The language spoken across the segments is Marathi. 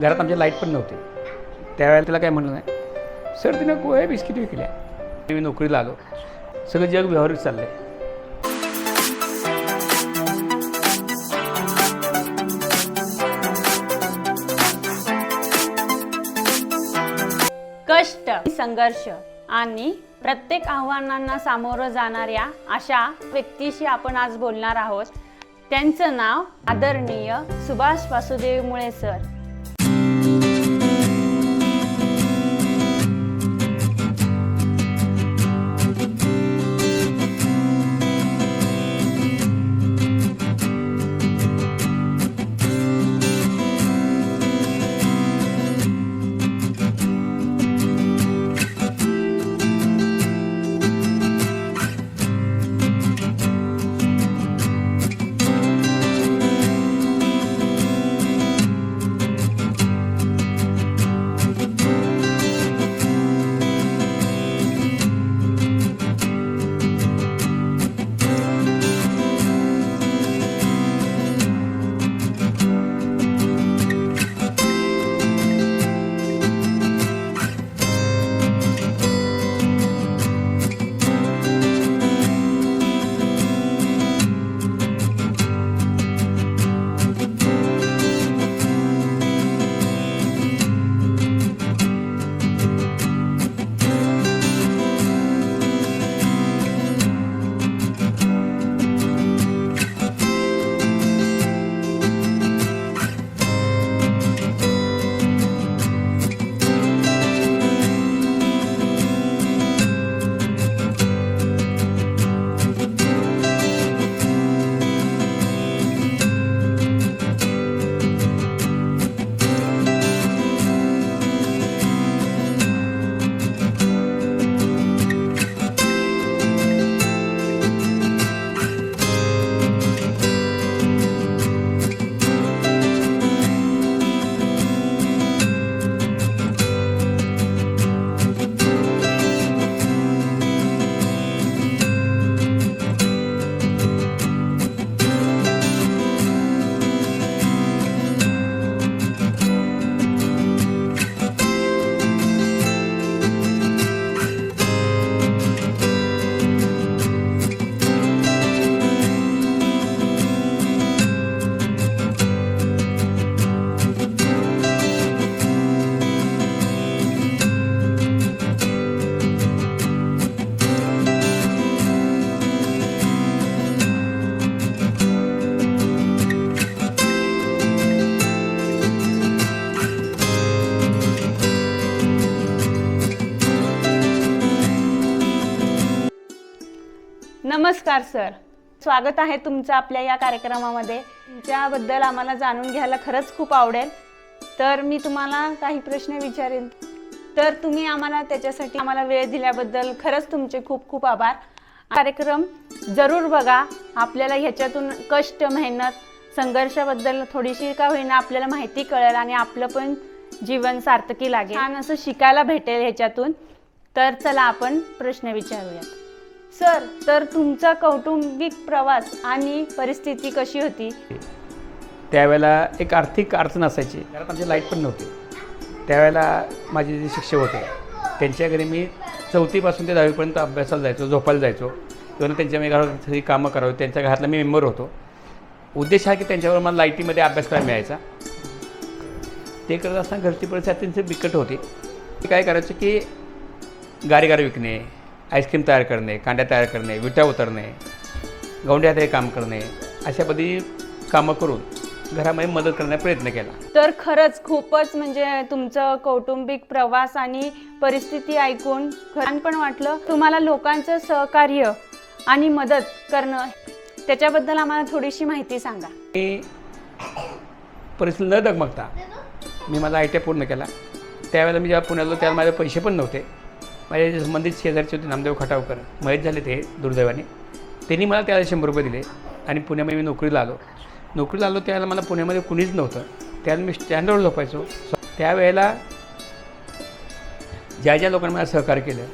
घरात आमच्या लाइट पण नव्हती. त्यावेळेला त्याला काय म्हणलं नाही. सर तिनं गोळ्या बिस्किट विकल्या. मी नोकरीला आलो सगळं जग व्यवहारिक चाललं आहे कष्ट संघर्ष आणि प्रत्येक आव्हानांना सामोरं जाणाऱ्या अशा व्यक्तीशी आपण आज बोलणार आहोत. त्यांचं नाव आदरणीय सुभाष वासुदेव मुळे सर. नमस्कार सर. स्वागत आहे तुमचं आपल्या या कार्यक्रमामध्ये. तुमच्याबद्दल आम्हाला जाणून घ्यायला खरंच खूप आवडेल. तर मी तुम्हाला काही प्रश्न विचारेन. तर तुम्ही आम्हाला त्याच्यासाठी आम्हाला वेळ दिल्याबद्दल खरंच तुमचे खूप खूप आभार. कार्यक्रम जरूर बघा. आपल्याला ह्याच्यातून कष्ट मेहनत संघर्षाबद्दल थोडीशी का होईना आपल्याला माहिती कळेल आणि आपलं पण जीवन सार्थकी लागेल. छान असं शिकायला भेटेल ह्याच्यातून. तर चला आपण प्रश्न विचारूयात. सर तर तुमचा कौटुंबिक प्रवास आणि परिस्थिती कशी होती? त्यावेळेला एक आर्थिक अडचण असायची. कारण आमची लाइट पण नव्हती. त्यावेळेला माझे जे शिक्षक होते त्यांच्या घरी मी चौथीपासून ते दहावीपर्यंत अभ्यासाला जायचो झोपायला जायचो. किंवा त्यांच्या मी घरात सगळी कामं करावी त्यांच्या घरातला मी मेंबर होतो. उद्देश हा की त्यांच्यावर मला लाईटीमध्ये अभ्यास करायला मिळायचा. ते करत असताना घरची परिस्थिती अत्यंत बिकट होती. ते काय करायचं की गारी गारी विकणे आईस्क्रीम तयार करणे कांड्या तयार करणे विटा उतरणे गौंड्यात हे काम करणे अशा पद्धती कामं करून घरामध्ये मदत करण्याचा प्रयत्न केला. तर खरंच खूपच म्हणजे तुमचं कौटुंबिक प्रवास आणि परिस्थिती ऐकून छान पण वाटलं. तुम्हाला लोकांचं सहकार्य आणि मदत करणं त्याच्याबद्दल आम्हाला थोडीशी माहिती सांगा. मी परिस्थिती न डगमगता मी माझा आय टी पूर्ण केला. त्यावेळेला मी जेव्हा पुण्याला त्यावेळेला माझे पैसे पण नव्हते. माझ्या संबंधित शेजारचे होते नामदेव खटावकर मयत झाले ते दुर्दैवाने. त्यांनी मला त्याला शंभर रुपये दिले आणि पुण्यामध्ये मी नोकरीला आलो. नोकरीला आलो त्यावेळेला मला पुण्यामध्ये कुणीच नव्हतं. त्यावेळेला मी स्टँडवर झोपायचो. त्यावेळेला ज्या ज्या लोकांनी मला सहकार्य केलं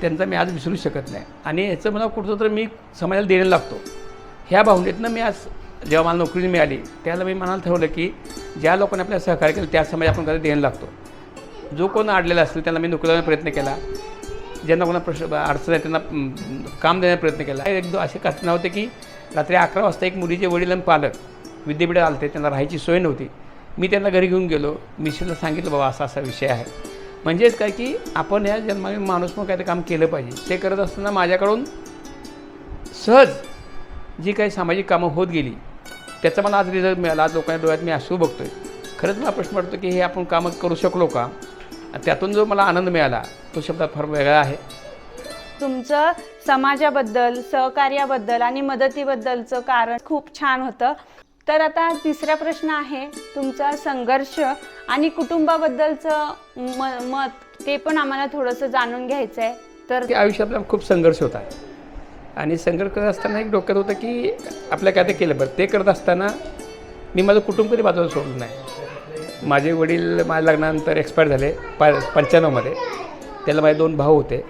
त्यांचा मी आज विसरू शकत नाही. आणि ह्याचं मला कुठं तर मी समाजाला देणं लागतो. ह्या भावनेतनं मी आज जेव्हा मला नोकरी मिळाली त्याला मी मनाला ठरवलं की ज्या लोकांनी आपल्याला सहकार्य केलं त्या समाज आपण कधी देणं लागतो. जो कोण अडलेला असेल त्यांना मी नोकरी देण्याचा प्रयत्न केला. ज्यांना कोणा प्रश्न अडचण आहे त्यांना काम देण्याचा प्रयत्न केला. एक दो असे घटना होते की रात्री अकरा वाजता एक मुलीचे वडील आणि पालक विद्यापीठात आलते. त्यांना राहायची सोय नव्हती. मी त्यांना घरी घेऊन गेलो. मिशीला सांगितलं बाबा असा असा विषय आहे. म्हणजेच काय की आपण या जन्माने माणूस मग काहीतरी काम केलं पाहिजे. ते करत असताना माझ्याकडून सहज जी काही सामाजिक कामं होत गेली त्याचा मला आज रिझल्ट मिळाला. आज लोकांच्या डोळ्यात मी असू आहे खरंच मला प्रश्न पडतो की हे आपण कामं करू शकलो का? त्यातून जो मला आनंद मिळाला तो शब्द फार वेगळा आहे. तुमचं समाजाबद्दल सहकार्याबद्दल आणि मदतीबद्दलचं कारण खूप छान होतं. तर आता तिसरा प्रश्न आहे तुमचा संघर्ष आणि कुटुंबाबद्दलचं म मत ते पण आम्हाला थोडंसं जाणून घ्यायचं आहे तर की आयुष्यात आपला खूप संघर्ष होता आणि संघर्ष करत असताना एक डोक्यात होतं की आपल्या काय ते केलं बरं. ते करत असताना मी माझं कुटुंब कधी बाजूला सोडलं नाही. माझे वडील माझ्या लग्नानंतर एक्सपायर झाले पा पंच्याण्णवमध्ये. त्याला माझे दोन भाऊ होते.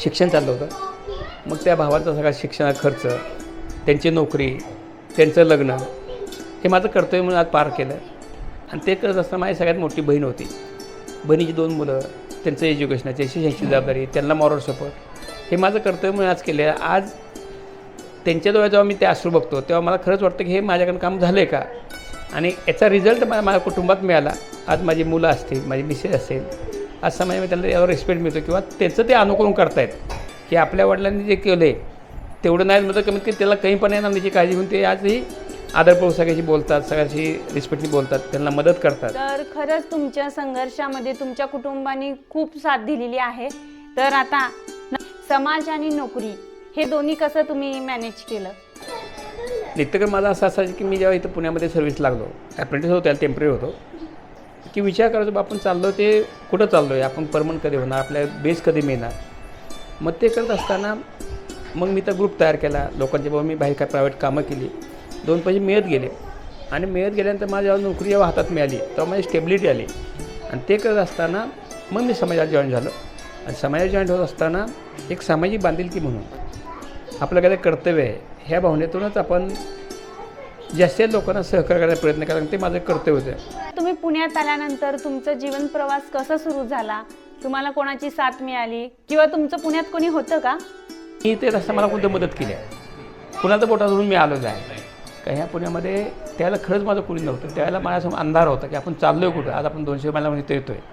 शिक्षण चाललं होतं. मग त्या भावाचा सगळा शिक्षणा खर्च त्यांची नोकरी त्यांचं लग्न हे माझं कर्तव्य म्हणून आज पार केलं. आणि ते करत असताना माझी सगळ्यात मोठी बहीण होती. बहिणीची दोन मुलं त्यांचं एज्युकेशनाची शिक्षणाची जबाबदारी त्यांना मॉरल सपोर्ट हे माझं कर्तव्य म्हणून आज केलं आहे आज त्यांच्या जेव्हा मी ते अश्रू बघतो तेव्हा मला खरंच वाटतं की हे माझ्याकडून काम झालं आहे का? आणि याचा रिझल्ट मला माझ्या कुटुंबात मिळाला. आज माझी मुलं असतील माझी मिसेस असेल आज म्हणजे मी त्यांना यावर रिस्पेक्ट मिळतो किंवा त्याचं ते अनुकरण करतायत. की आपल्या वडिलांनी जे केलं आहे तेवढं नाही म्हणतं कमीत कमी त्याला काही पण येणार त्याची काळजी घेऊन ते आजही आदरपूर्वक सगळ्याशी बोलतात सगळ्याशी रिस्पेक्टली बोलतात त्यांना मदत करतात. तर खरंच तुमच्या संघर्षामध्ये तुमच्या कुटुंबाने खूप साथ दिलेली आहे. तर आता समाज आणि नोकरी हे दोन्ही कसं तुम्ही मॅनेज केलं? नित्यक्रम माझा असा असायचा की मी जेव्हा इथं पुण्यामध्ये सर्व्हिस लागलो ॲप्रेंटिस होतो त्याला टेंपररी होतो की विचार करायचो बा आपण चाललो ते कुठं चाललो आहे आपण परमनंट कधी होणार? आपल्या बेस कधी मिळणार? मग ते करत असताना मग मी तर ग्रुप तयार केला. लोकांच्या बाबा मी बाहेर काय प्रायव्हेट कामं केली. दोन पैसे मिळत गेले. आणि मिळत गेल्यानंतर माझ्या जेव्हा नोकरी जेव्हा हातात मिळाली तेव्हा माझी स्टेबिलिटी आली. आणि ते करत असताना मग मी समाजात जॉईन झालो. आणि समाजात जॉईन होत असताना एक सामाजिक बांधिलकी म्हणून आपलं काय कर्तव्य आहे. ह्या भावनेतूनच आपण जास्तीत लोकांना सहकार्य करायचा प्रयत्न करा ते माझं कर्तव्य होतं. तुम्ही पुण्यात आल्यानंतर तुमचा जीवन प्रवास कसा सुरू झाला? तुम्हाला कोणाची साथ मिळाली? किंवा तुमचं पुण्यात कोणी होतं का? मी ते रस्ता मला कोणतं मदत केली आहे कुणाचं पोटा धरून मी आलो आहे. का ह्या पुण्यामध्ये त्यावेळेला खरंच माझं कुणी नव्हतं. त्यावेळेला माझ्यासमोर अंधार होता की आपण चाललो आहे कुठं? आज आपण दोनशे मैला इथं येतो आहे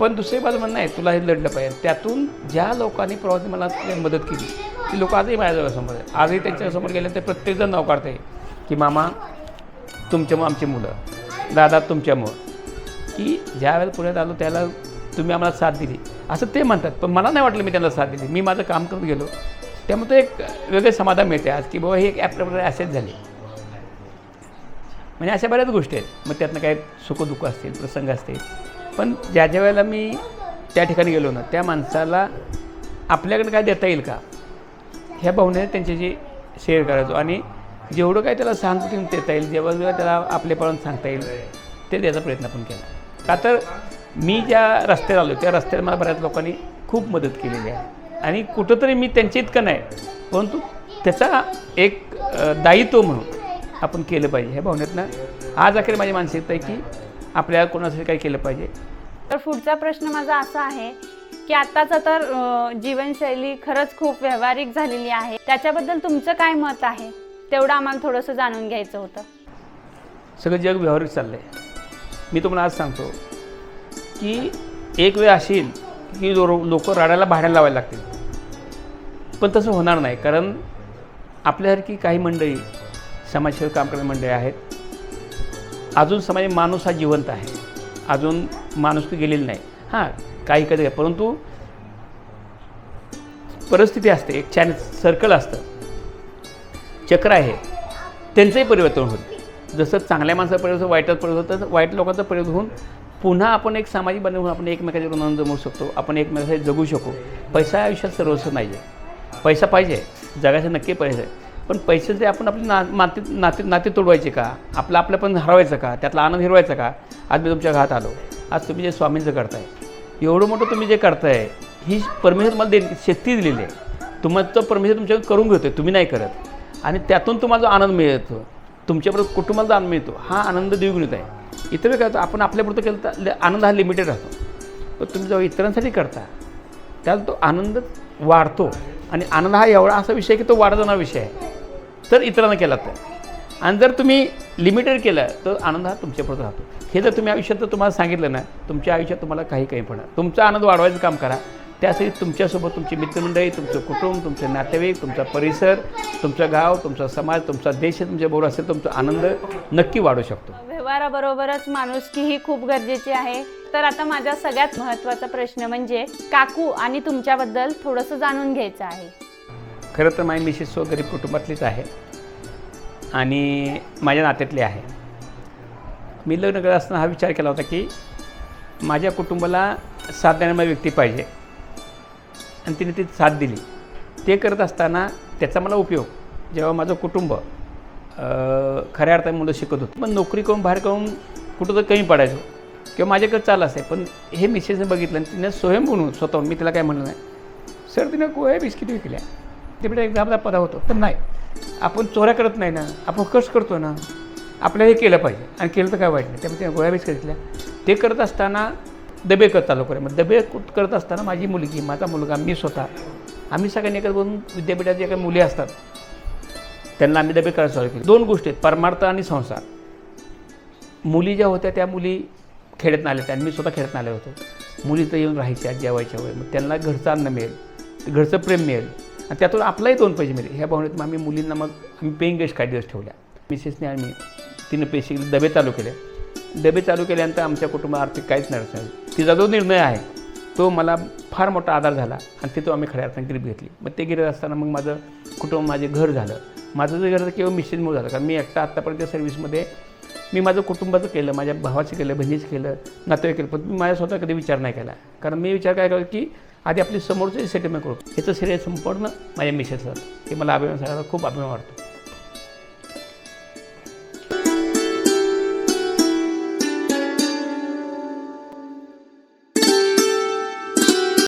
पण दुसरी बाजू म्हणणं आहे तुला हे लढलं पाहिजे. त्यातून ज्या लोकांनी प्रवासी मला मदत केली ती लोक आजही माझ्याजवळ समोर आजही त्यांच्यासमोर गेले ते प्रत्येकजण नाव काढते की मामा तुमच्यामुळं आमची मुलं. दादा तुमच्यामुळं की ज्या वेळेला पुण्यात आलो त्याला तुम्ही आम्हाला साथ दिली. असं ते म्हणतात पण मला नाही वाटलं मी त्यांना साथ दिली. मी माझं काम करत गेलो. त्यामुळे ते एक वेगळे समाधान मिळते आज की बाबा हे एक ॲप्रकारे असेच झाले. म्हणजे अशा बऱ्याच गोष्टी आहेत. मग त्यातनं काय सुखदुःख असतील प्रसंग असतील. पण ज्या ज्या वेळेला मी त्या ठिकाणी गेलो ना त्या माणसाला आपल्याकडे काय देता येईल का? ह्या भावनेने त्यांच्याशी शेअर करायचो. आणि जेवढं काय त्याला सहानुभूती देता येईल. जेव्हा जेव्हा त्याला आपलेपण सांगता येईल ते द्यायचा प्रयत्न पण केला. का तर मी ज्या रस्त्यावर आलो त्या रस्त्यावर मला बऱ्याच लोकांनी खूप मदत केलेली आहे. आणि कुठंतरी मी त्यांच्या इतकं नाही परंतु त्याचा एक दायित्व म्हणून आपण केलं पाहिजे. ह्या भावनेतनं आज अखेर माझी मानसिकता आहे की आपल्याला कोणासाठी काही केलं पाहिजे. तर पुढचा प्रश्न माझा असा आहे की आत्ताचं तर जीवनशैली खरंच खूप व्यावहारिक झालेली आहे. त्याच्याबद्दल तुमचं काय मत आहे? तेवढं आम्हाला थोडंसं जाणून घ्यायचं होतं. सगळं जग व्यावहारिक चाललं आहे मी तुम्हाला आज सांगतो की एक वेळ अशी येईल की लोक रडायला भाड्याला लावायला लागतील. पण तसं होणार नाही कारण आपल्यासारखी काही मंडळी समाजसेवा काम करणारी मंडळी आहेत. अजून समाज माणूस हा जिवंत आहे. अजून माणूस गेलेली नाही. हां काही कधी परंतु परिस्थिती असते एक चॅन सर्कल असतं. चक्र आहे. त्यांचंही परिवर्तन होईल. जसं चांगल्या माणसाचं परिवर्तन वाईटात परिवर्तन तसं वाईट लोकांचं परिवर्तन होऊन पुन्हा आपण एक सामाजिक बनवून आपण एकमेकाच्या ऋणानं जमवू शकतो. आपण एकमेकासाठी जगू शकू. पैसा आयुष्यात सर्वस्व नाही आहे पैसा पाहिजे. जगाचं नक्की पैसा. आहे पण पैसे जे आपण आपली ना नाते नाते नाते तोडवायचे का? आपलं आपलं पण हरवायचं का? त्यातला आनंद हिरवायचा का? आज मी तुमच्या घरात आलो. आज तुम्ही जे स्वामींचं करताय एवढं मोठं तुम्ही जे करताय ही परमेश्वर तुम्हाला दे शक्ती दिलेली आहे. तुमचं परमेश्वर तुमच्याकडे करून घेतोय तुम्ही नाही करत. आणि त्यातून तुम्हाला जो आनंद मिळतो तुमच्याबरोबर कुटुंबाला जो आनंद मिळतो हा आनंद द्विगुणित आहे. इतर वेळ आपण आपल्यापुरतं केलं तर आनंद हा लिमिटेड राहतो. पण तुम्ही जेव्हा इतरांसाठी करता त्याला तो आनंद वाढतो. आणि आनंद हा एवढा असा विषय की तो वाढत विषय आहे. तर इतरांना केला तर. आणि जर तुम्ही लिमिटेड केलं तर आनंद हा तुमच्यापुरतं राहतो. हे जर तुम्ही आयुष्यात तुम्हाला सांगितलं ना तुमच्या आयुष्यात तुम्हाला काही काही पडणार तुमचा आनंद वाढवायचं काम करा. त्यासाठी तुमच्यासोबत तुमची मित्रमंडळी तुमचं कुटुंब तुमचे नातेवाईक तुमचा परिसर तुमचं गाव तुमचा समाज तुमचा देश तुमच्याबरोबर असेल तुमचा आनंद नक्की वाढू शकतो. व्यवहाराबरोबरच माणुसकी ही खूप गरजेची आहे. तर आता माझा सगळ्यात महत्त्वाचा प्रश्न म्हणजे काकू आणि तुमच्याबद्दल थोडंसं जाणून घ्यायचं आहे. खरं तर माझी मिसेस सो गरीब कुटुंबातलीच आहे आणि माझ्या नात्यातली आहे. मी लग्न करत असताना हा विचार केला होता की माझ्या कुटुंबाला साथ देणारी व्यक्ती पाहिजे. आणि तिने ती साथ दिली. ते करत असताना त्याचा मला उपयोग. जेव्हा माझं कुटुंब खऱ्या अर्थाने मुलं शिकत होतं. पण नोकरी करून बाहेर करून कुठं तर कमी पडायचो. किंवा माझ्याकडे चाल असे पण हे मिसेसने बघितलं आणि तिने स्वयं बनवून स्वतःहून मी तिला काय म्हणलं नाही. सर तिने कोया बिस्किट विकल्या. तिकडे आपला पदा होतो. पण नाही. आपण चोऱ्या करत नाही ना. आपण कष्ट करतो ना. आपल्याला हे केलं पाहिजे. आणि केलं तर काय वाईट नाही. त्यामुळे त्या गोळ्या बिस्किट घेतल्या. ते करत असताना डबे करत आलो करे मग डबे करत असताना माझी मुलगी माझा मुलगा मी स्वतः आम्ही सगळ्यांनी एकत्र बघून विद्यापीठात जे काही मुली असतात त्यांना आम्ही डबे करायला चालू केली. दोन गोष्टी आहेत परमार्थ आणि संसार. मुली ज्या होत्या त्या मुली खेड्यात आल्या त्या मी स्वतः खेड्यात आले होतो. मुली तर येऊन राहायच्या जेवायच्या वेळी मग त्यांना घरचं अन्न मिळेल घरचं प्रेम मिळेल. आणि त्यातून आपलाही दोन पैसे मिळेल. ह्या भावनेत मग आम्ही मुलींना मग आम्ही पेईंग गेस्ट काही दिवस ठेवल्या. मिसेसने आम्ही तिनं पैसे डबे चालू केले. डबे चालू केल्यानंतर आमच्या कुटुंब आर्थिक काहीच नाही. तिचा जो निर्णय आहे तो मला फार मोठा आधार झाला आणि तिथं आम्ही खऱ्या अर्थाने गिरीप घेतली. मग ते गिरत असताना मग माझं कुटुंब माझे घर झालं. माझं जे घर केवळ मिश्रितमुळे झालं. कारण मी एकटा आत्तापर्यंत सर्व्हिसमध्ये मी माझं कुटुंबाचं केलं माझ्या भावाचं केलं बहिणीचं केलं नातेवाईक केलं पण मी माझ्या स्वतः कधी विचार नाही केला. कारण मी विचार काय करतो की आधी आपली समोरचं सेटलमेंट करू. ह्याचं श्रेय संपूर्ण माझ्या मिसेसला हे मला अभिमान सांगायला खूप अभिमान वाटतो.